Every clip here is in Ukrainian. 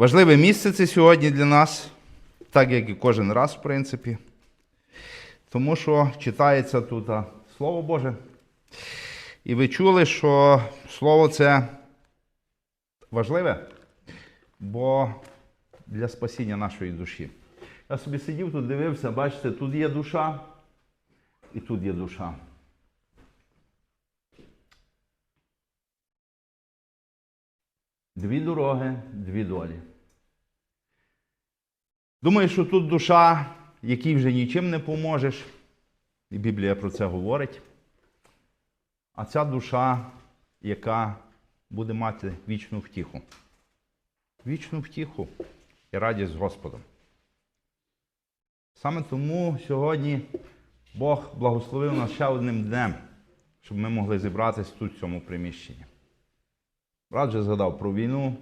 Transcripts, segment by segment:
Важливе місце це сьогодні для нас, так як і кожен раз, в принципі. Тому що читається тут Слово Боже. І ви чули, що Слово це важливе, бо для спасіння нашої душі. Я собі сидів тут, дивився, бачите, тут є душа і тут є душа. Дві дороги, дві долі. Думаю, що тут душа, якій вже нічим не поможеш, і Біблія про це говорить. А ця душа, яка буде мати вічну втіху. Вічну втіху і радість з Господом. Саме тому сьогодні Бог благословив нас ще одним днем, щоб ми могли зібратися тут, в цьому приміщенні. Брат вже згадав про війну.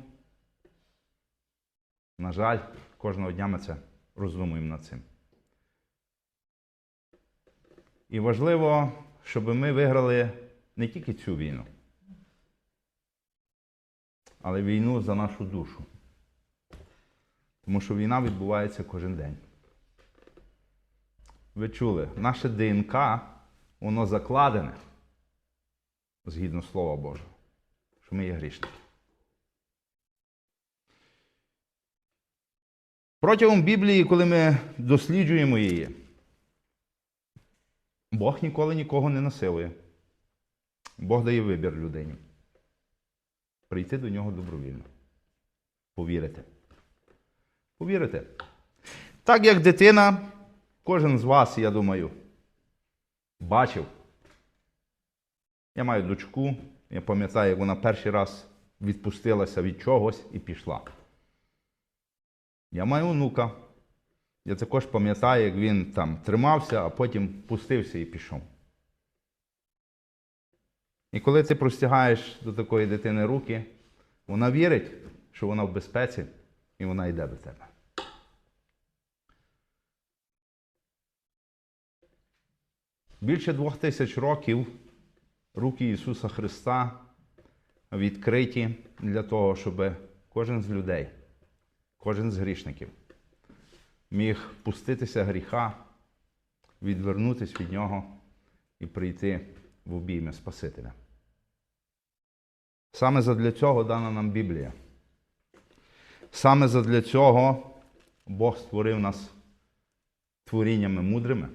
На жаль, кожного дня ми це роздумуємо над цим. І важливо, щоб ми виграли не тільки цю війну, але війну за нашу душу. Тому що війна відбувається кожен день. Ви чули, наше ДНК, воно закладене згідно Слова Божого, що ми є грішники. Протягом Біблії, коли ми досліджуємо її, Бог ніколи нікого не насилує. Бог дає вибір людині. Прийти до нього добровільно. Повірити. Повірити. Так як дитина, кожен з вас, я думаю, бачив. Я маю дочку, я пам'ятаю, як вона перший раз відпустилася від чогось і пішла. Я маю онука. Я також пам'ятаю, як він там тримався, а потім пустився і пішов. І коли ти простягаєш до такої дитини руки, вона вірить, що вона в безпеці, і вона йде до тебе. Більше двох тисяч років руки Ісуса Христа відкриті для того, щоб кожен з людей, кожен з грішників міг пуститися гріха, відвернутися від нього і прийти в обійми Спасителя. Саме задля цього дана нам Біблія. Саме задля цього Бог створив нас творіннями мудрими.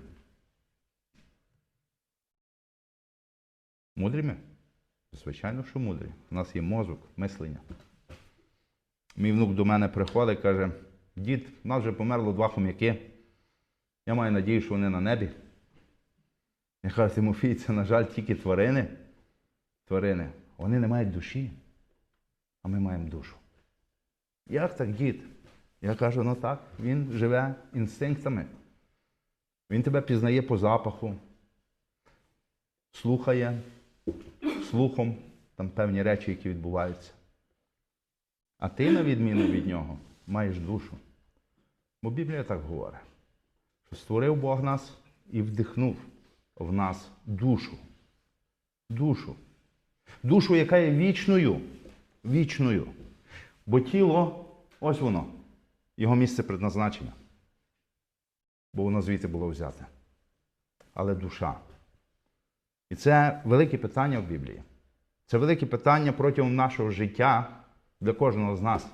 Мудрими? Звичайно, що мудрі. У нас є мозок, мислення. Мій внук до мене приходить і каже, дід, у нас вже померло два хом'яки. Я маю надію, що вони на небі. Я кажу, Тимофій, це, на жаль, тільки тварини. Тварини. Вони не мають душі, а ми маємо душу. Як так, дід? Я кажу, ну так, він живе інстинктами. Він тебе пізнає по запаху, слухає слухом там певні речі, які відбуваються. А ти, на відміну від нього, маєш душу. Бо Біблія так говорить, що створив Бог нас і вдихнув в нас душу. Душу. Душу, яка є вічною. Вічною. Бо тіло, ось воно, його місце предназначення. Бо воно звідти було взяте. Але душа. І це велике питання в Біблії. Це велике питання протягом нашого життя для кожного з нас.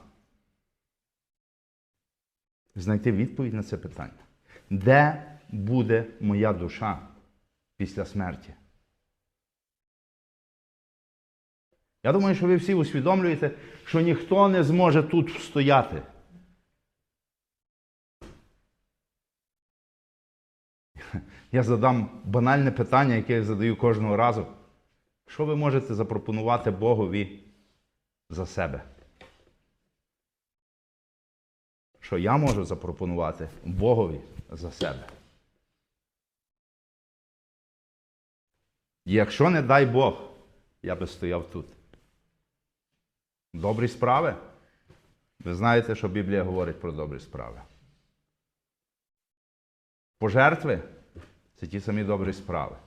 Знайти відповідь на це питання. Де буде моя душа після смерті? Я думаю, що ви всі усвідомлюєте, що ніхто не зможе тут стояти. Я задам банальне питання, яке я задаю кожного разу. Що ви можете запропонувати Богові за себе? Що я можу запропонувати Богові за себе? Якщо не дай Бог, я би стояв тут. Добрі справи? Ви знаєте, що Біблія говорить про добрі справи. Пожертви це ті самі добрі справи.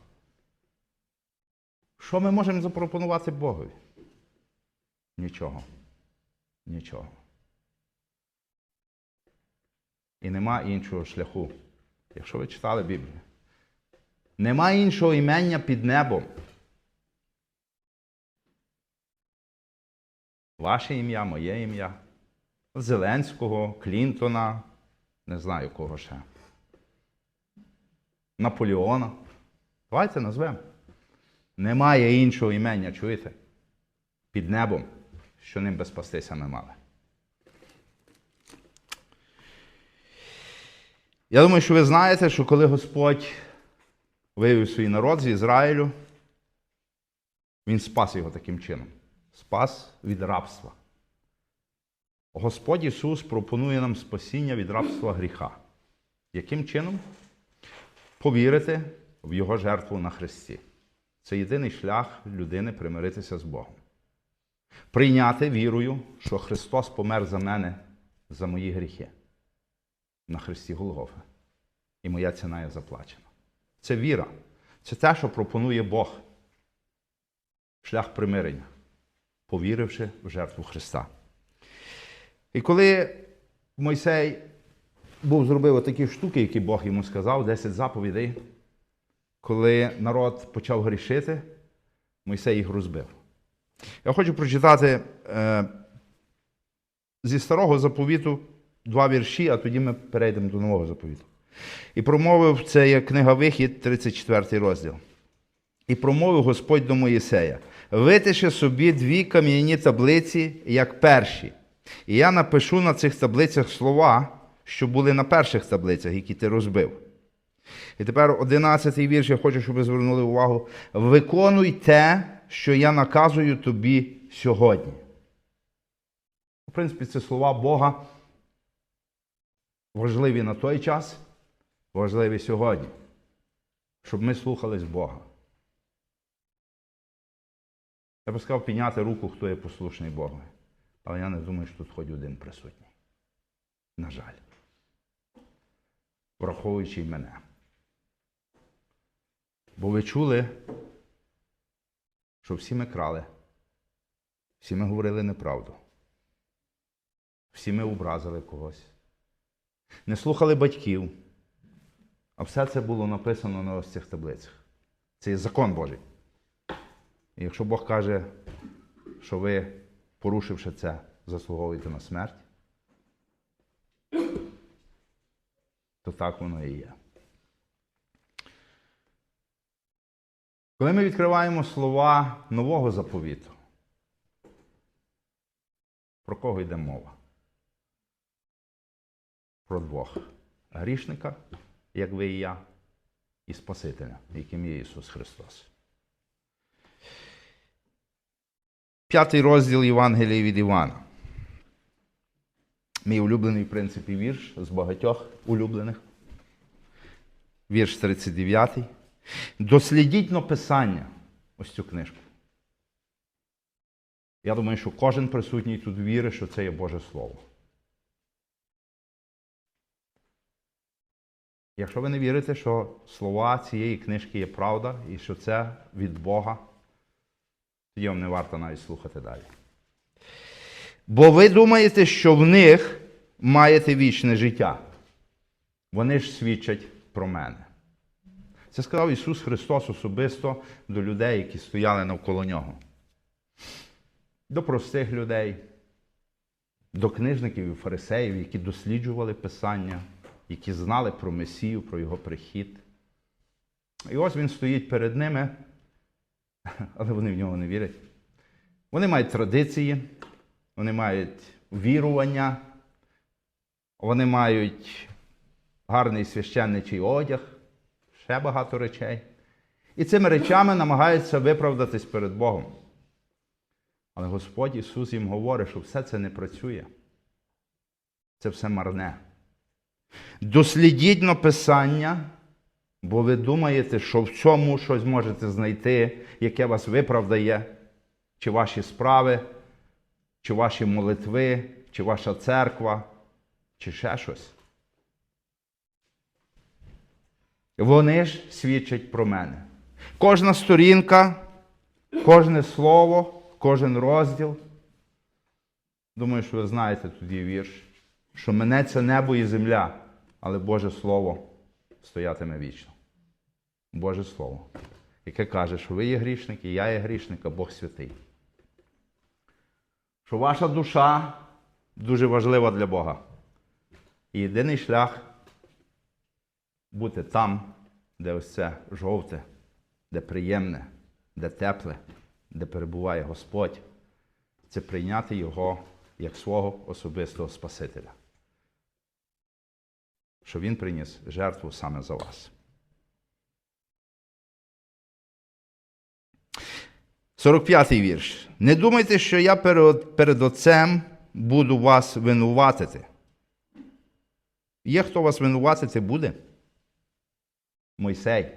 Що ми можемо запропонувати Богові? Нічого. Нічого. І нема іншого шляху. Якщо ви читали Біблію. Нема іншого імення під небом. Ваше ім'я, моє ім'я. Зеленського, Клінтона, не знаю кого ще. Наполеона. Давайте назвемо. Немає іншого імення, чуєте? Під небом, що ним би спастися ми мали. Я думаю, що ви знаєте, що коли Господь вивів свій народ з Ізраїлю, Він спас його таким чином. Спас від рабства. Господь Ісус пропонує нам спасіння від рабства гріха. Яким чином? Повірити в Його жертву на Христі. Це єдиний шлях людини примиритися з Богом. Прийняти вірою, що Христос помер за мене, за мої гріхи на Христі Голгофи. І моя ціна є заплачена. Це віра. Це те, що пропонує Бог. Шлях примирення, повіривши в жертву Христа. І коли Мойсей був зробив такі штуки, які Бог йому сказав, 10 заповідей, коли народ почав грішити, Мойсей їх розбив. Я хочу прочитати е, зі старого заповіту два вірші, а тоді ми перейдемо до нового заповіту. І промовив це є книга Вихід, 34 розділ. І промовив Господь до Моїсея: витиши собі дві кам'яні таблиці, як перші. І я напишу на цих таблицях слова, що були на перших таблицях, які ти розбив. І тепер одинадцятий вірш, я хочу, щоб ви звернули увагу. Виконуй те, що я наказую тобі сьогодні. В принципі, це слова Бога важливі на той час, важливі сьогодні, щоб ми слухались Бога. Я би сказав підняти руку, хто є послушний Богу. Але я не думаю, що тут хоч один присутній. На жаль. Враховуючи й мене. Бо ви чули, що всі ми крали, всі ми говорили неправду, всі ми образили когось, не слухали батьків. А все це було написано на ось цих таблицях. Це є закон Божий. І якщо Бог каже, що ви, порушивши це, заслуговуєте на смерть, то так воно і є. Коли ми відкриваємо слова нового заповіту, про кого йде мова? Про двох грішника, як ви і я, і Спасителя, яким є Ісус Христос. П'ятий розділ Євангелії від Івана. Мій улюблений, в принципі, вірш з багатьох улюблених. Вірш 39. Дослідіть но Писання. Ось цю книжку. Я думаю, що кожен присутній тут вірить, що це є Боже Слово. Якщо ви не вірите, що слова цієї книжки є правда і що це від Бога, тоді вам не варто навіть слухати далі. Бо ви думаєте, що в них маєте вічне життя. Вони ж свідчать про мене. Це сказав Ісус Христос особисто до людей, які стояли навколо Нього. До простих людей, до книжників і фарисеїв, які досліджували Писання, які знали про Месію, про Його прихід. І ось він стоїть перед ними, але вони в нього не вірять. Вони мають традиції, вони мають вірування, вони мають гарний священничий одяг, ще багато речей. І цими речами намагаються виправдатись перед Богом. Але Господь Ісус їм говорить, що все це не працює. Це все марне. Дослідіть на Писання, бо ви думаєте, що в цьому щось можете знайти, яке вас виправдає, чи ваші справи, чи ваші молитви, чи ваша церква, чи ще щось. Вони ж свідчать про мене. Кожна сторінка, кожне слово, кожен розділ. Думаю, що ви знаєте тоді вірш, що мене це небо і земля, але Боже Слово стоятиме вічно. Боже Слово, яке каже, що ви є грішники, я є грішник, а Бог святий. Що ваша душа дуже важлива для Бога. І єдиний шлях бути там, де ось це жовте, де приємне, де тепле, де перебуває Господь, це прийняти Його як свого особистого Спасителя. Що Він приніс жертву саме за вас. 45-й вірш. Не думайте, що я перед, перед Отцем буду вас винуватити. Є хто вас винуватити буде? Мойсей,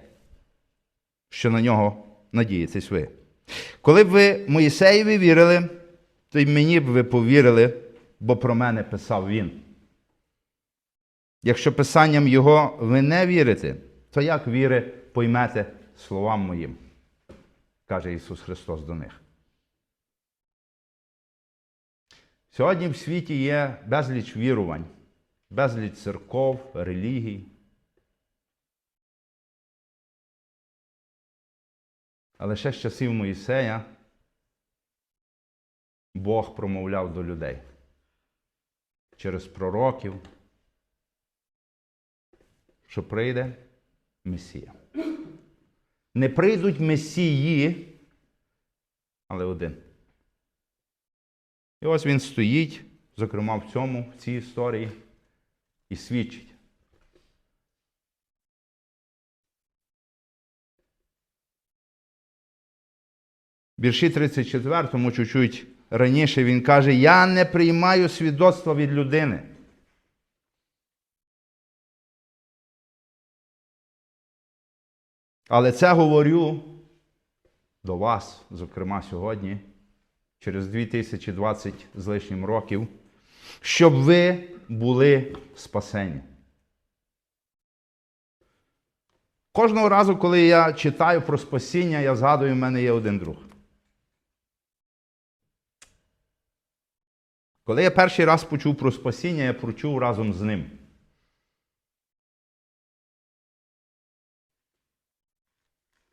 що на нього надієтесь ви. Коли б ви Моїсеєві вірили, то й мені б ви повірили, бо про мене писав він. Якщо писанням його ви не вірите, то як віри поймете словам моїм? каже Ісус Христос до них. Сьогодні в світі є безліч вірувань, безліч церков, релігій. Але ще з часів Моїсея Бог промовляв до людей через пророків, що прийде Месія. Не прийдуть месії, але один. І ось він стоїть, зокрема в цьому, в цій історії, і свідчить. Вірші 34, му чуть-чуть раніше він каже: Я не приймаю свідоцтва від людини. Але це говорю до вас, зокрема сьогодні, через 2020 з лишнім років, щоб ви були спасені. Кожного разу, коли я читаю про спасіння, я згадую, в мене є один друг. Коли я перший раз почув про спасіння, я почув разом з ним.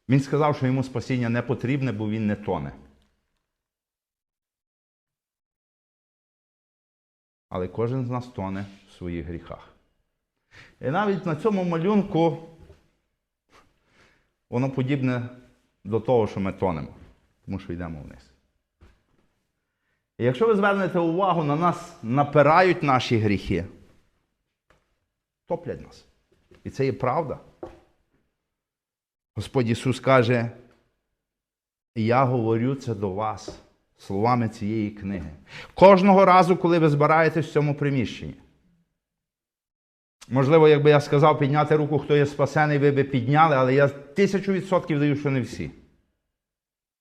Він сказав, що йому спасіння не потрібне, бо він не тоне. Але кожен з нас тоне в своїх гріхах. І навіть на цьому малюнку воно подібне до того, що ми тонемо, тому що йдемо вниз. І якщо ви звернете увагу, на нас напирають наші гріхи, топлять нас. І це є правда. Господь Ісус каже, я говорю це до вас словами цієї книги. Кожного разу, коли ви збираєтесь в цьому приміщенні. Можливо, якби я сказав підняти руку, хто є спасений, ви би підняли, але я тисячу відсотків даю, що не всі.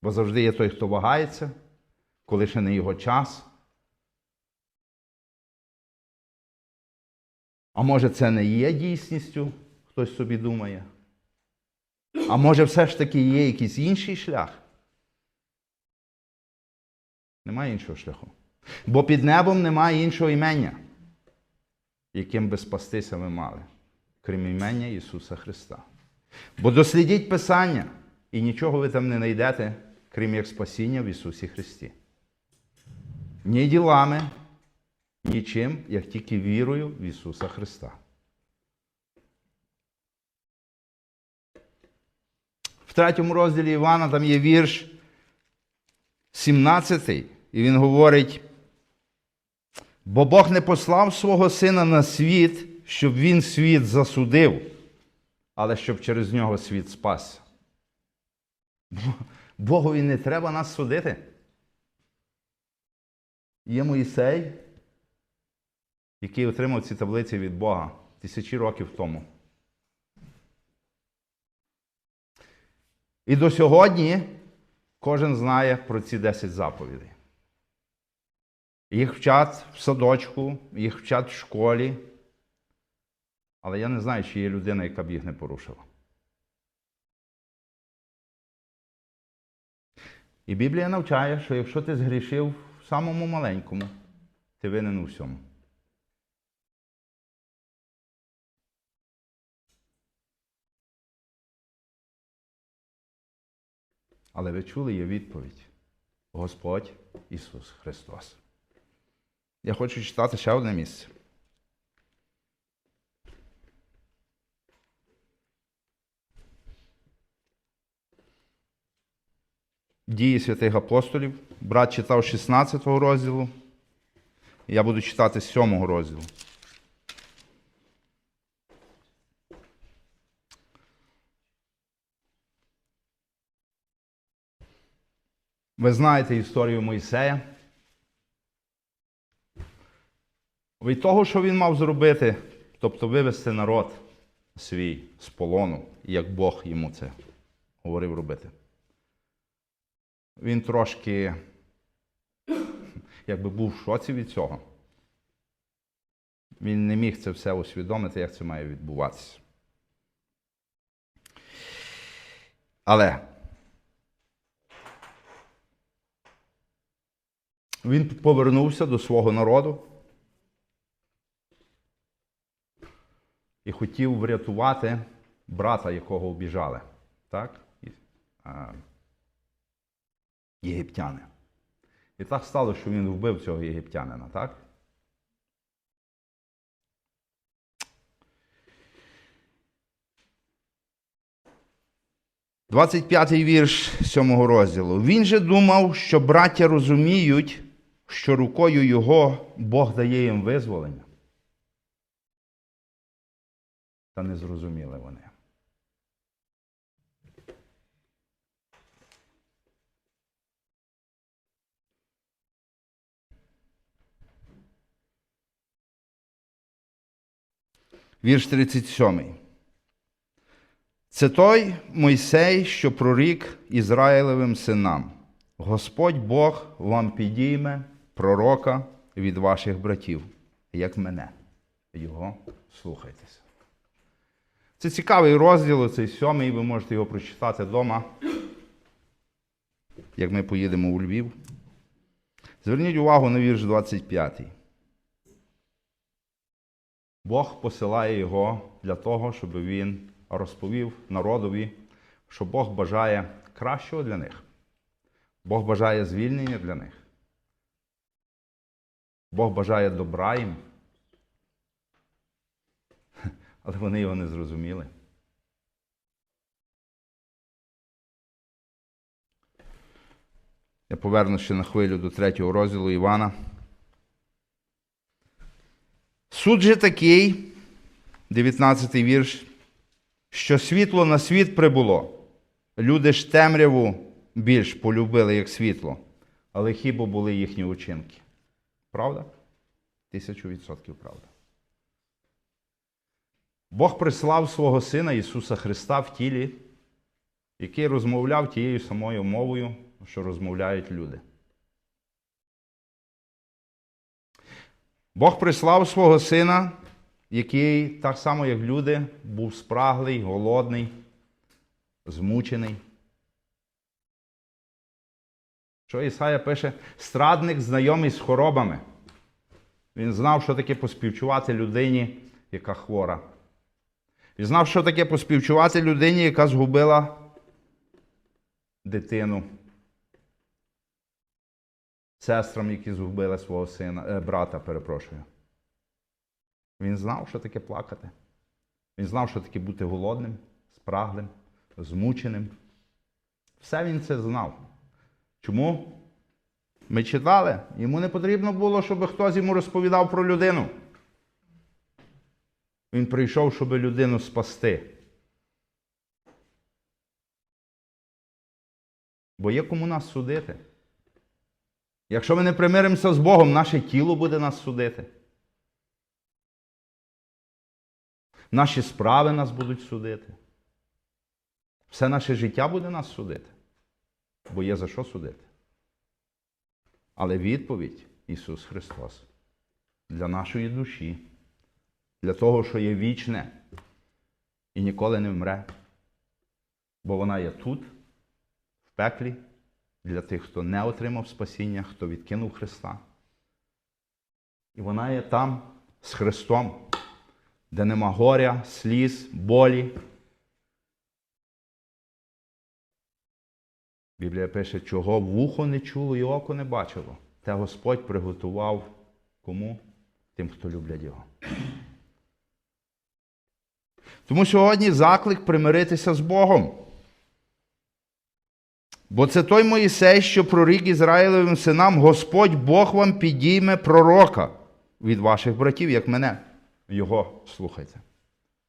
Бо завжди є той, хто вагається, коли ще не його час. А може, це не є дійсністю, хтось собі думає. А може, все ж таки є якийсь інший шлях? Немає іншого шляху. Бо під небом немає іншого імення, яким би спастися ви мали, крім імення Ісуса Христа. Бо дослідіть Писання, і нічого ви там не знайдете, крім як спасіння в Ісусі Христі. Ні ділами, нічим, як тільки вірою в Ісуса Христа. В третьому розділі Івана там є вірш 17, і він говорить: бо Бог не послав свого сина на світ, щоб він світ засудив, але щоб через нього світ спасся. Богові не треба нас судити. Є Моїсей, який отримав ці таблиці від Бога тисячі років тому. І до сьогодні кожен знає про ці 10 заповідей. Їх вчать в садочку, їх вчать в школі. Але я не знаю, чи є людина, яка б їх не порушила. І Біблія навчає, що якщо ти згрішив в самому маленькому, ти винен у всьому. Але ви чули є відповідь. Господь Ісус Христос. Я хочу читати ще одне місце. Дії святих апостолів. Брат читав 16 розділу. Я буду читати з 7 розділу. Ви знаєте історію Мойсея. Від того, що він мав зробити, тобто вивести народ свій з полону, як Бог йому це говорив робити. Він трошки якби був в шоці від цього. Він не міг це все усвідомити, як це має відбуватися. Але він повернувся до свого народу і хотів врятувати брата, якого обіжали. Так? Єгиптяни. І так стало, що він вбив цього єгиптянина, так? Двадцять п'ятий вірш сьомого розділу. Він же думав, що браття розуміють, що рукою його Бог дає їм визволення. Та не зрозуміли вони. Вірш 37. Це той Мойсей, що прорік Ізраїлевим синам. Господь Бог вам підійме пророка від ваших братів, як мене. Його слухайтеся. Це цікавий розділ, цей сьомий, ви можете його прочитати вдома, як ми поїдемо у Львів. Зверніть увагу на вірш 25. Бог посилає його для того, щоб він розповів народові, що Бог бажає кращого для них. Бог бажає звільнення для них. Бог бажає добра їм. Але вони його не зрозуміли. Я поверну ще на хвилю до третього розділу Івана. Суд же такий, 19 вірш, що світло на світ прибуло. Люди ж темряву більш полюбили, як світло, але хіба були їхні учинки. Правда? Тисячу відсотків правда. Бог прислав свого Сина Ісуса Христа в тілі, який розмовляв тією самою мовою, що розмовляють люди. Бог прислав свого сина, який, так само, як люди, був спраглий, голодний, змучений. Що Ісая пише, страдник знайомий з хворобами. Він знав, що таке поспівчувати людині, яка хвора. Він знав, що таке поспівчувати людині, яка згубила дитину. Сестрам, які згубили свого сина, е, брата, перепрошую. Він знав, що таке плакати. Він знав, що таке бути голодним, спраглим, змученим. Все він це знав. Чому? Ми читали, йому не потрібно було, щоб хтось йому розповідав про людину. Він прийшов, щоб людину спасти. Бо є кому нас судити. Якщо ми не примиримося з Богом, наше тіло буде нас судити. Наші справи нас будуть судити. Все наше життя буде нас судити. Бо є за що судити. Але відповідь Ісус Христос для нашої душі, для того, що є вічне і ніколи не вмре. Бо вона є тут, в пеклі, для тих, хто не отримав спасіння, хто відкинув Христа. І вона є там з Христом, де нема горя, сліз, болі. Біблія пише, чого вухо не чуло і око не бачило. Те Господь приготував кому? Тим, хто люблять його. Тому сьогодні заклик примиритися з Богом. Бо це той Моїсей, що прорік Ізраїлевим синам, Господь Бог вам підійме пророка від ваших братів, як мене. Його слухайте.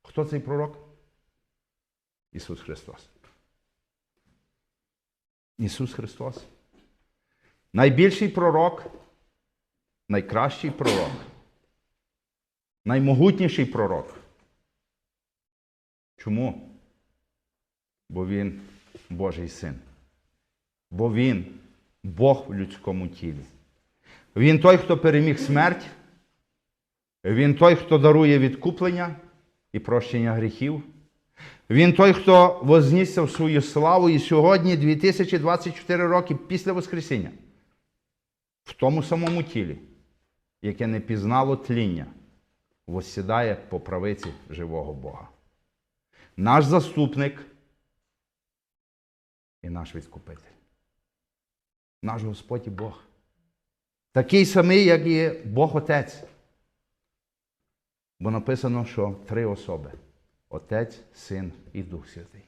Хто цей пророк? Ісус Христос. Ісус Христос. Найбільший пророк, найкращий пророк, наймогутніший пророк. Чому? Бо Він Божий син. Бо Він Бог в людському тілі. Він той, хто переміг смерть. Він той, хто дарує відкуплення і прощення гріхів. Він той, хто вознісся в свою славу і сьогодні, 2024 роки після Воскресіння, в тому самому тілі, яке не пізнало тління, воссідає по правиці живого Бога. Наш заступник і наш відкупитель. Наш Господь і Бог. Такий самий, як і Бог Отець. Бо написано, що три особи: Отець, Син і Дух Святий.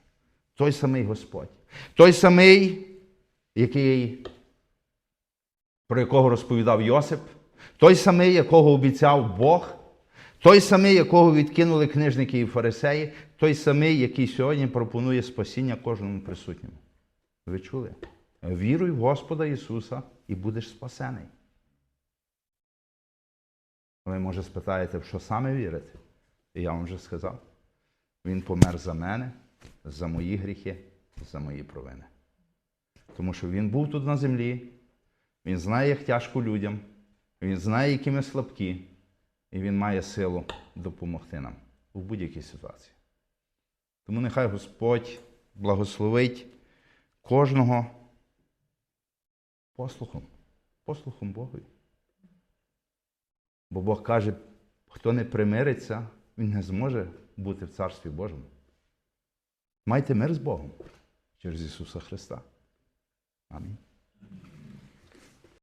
Той самий Господь. Той самий, який, про якого розповідав Йосип, той самий, якого обіцяв Бог, той самий, якого відкинули книжники і фарисеї, той самий, який сьогодні пропонує спасіння кожному присутньому. Ви чули? Віруй в Господа Ісуса і будеш спасений. Ви, може, спитаєте, в що саме вірите? І я вам вже сказав. Він помер за мене, за мої гріхи, за мої провини. Тому що він був тут на землі, він знає, як тяжко людям, він знає, які ми слабкі, і він має силу допомогти нам у будь-якій ситуації. Тому нехай Господь благословить кожного послухом, послухом Богові. Бо Бог каже, хто не примириться, він не зможе бути в Царстві Божому. Майте мир з Богом через Ісуса Христа. Амінь.